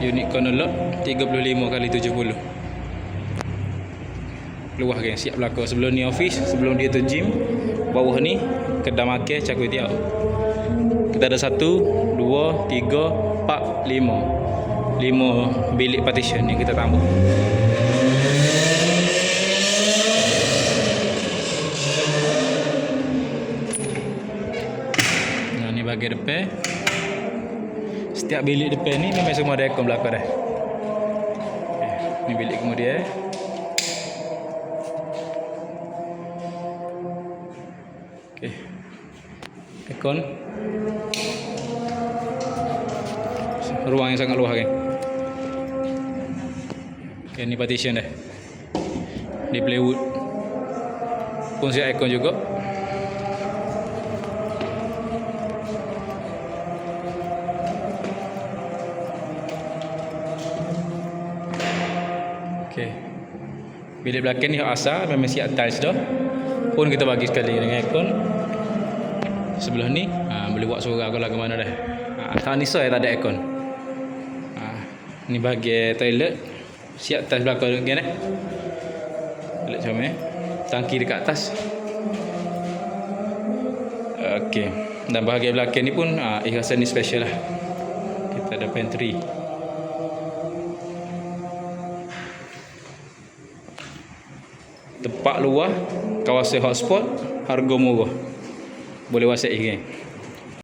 Unit corner lock 35 kali 70 Luah geng siap belakang Sebelum ni office Sebelum dia tu gym Bawah ni Kedai makan cakwe tiaw. Kita ada satu Dua Tiga Empat Lima. Lima bilik partition yang kita tambah. Nah ni bagi depan Setiap bilik depan ni memang semua ada aircon belakang dah okay. Ni bilik kemudian Okay. Aircon. Ruang yang sangat luas kan. Okay, ni partition dah. Di plywood. Pun siap aircon juga. Okay. Bilik belakang ni asal memang siap tiles dah. Pun kita bagi sekali dengan aircon. Sebelah ni ha, boleh buat suara kalau ke mana dah. Ha, ni saya tak ada aircon. Ha, ni bagi toilet. Siap tiles belakang kan eh. Toilet comel. eh. Tangki dekat atas. Okey. Dan bahagian belakang ni pun ha, ikhasan ni special lah. Kita ada pantry. Tempat luar Kawasan hotspot Harga murah. Boleh whatsapp ni geng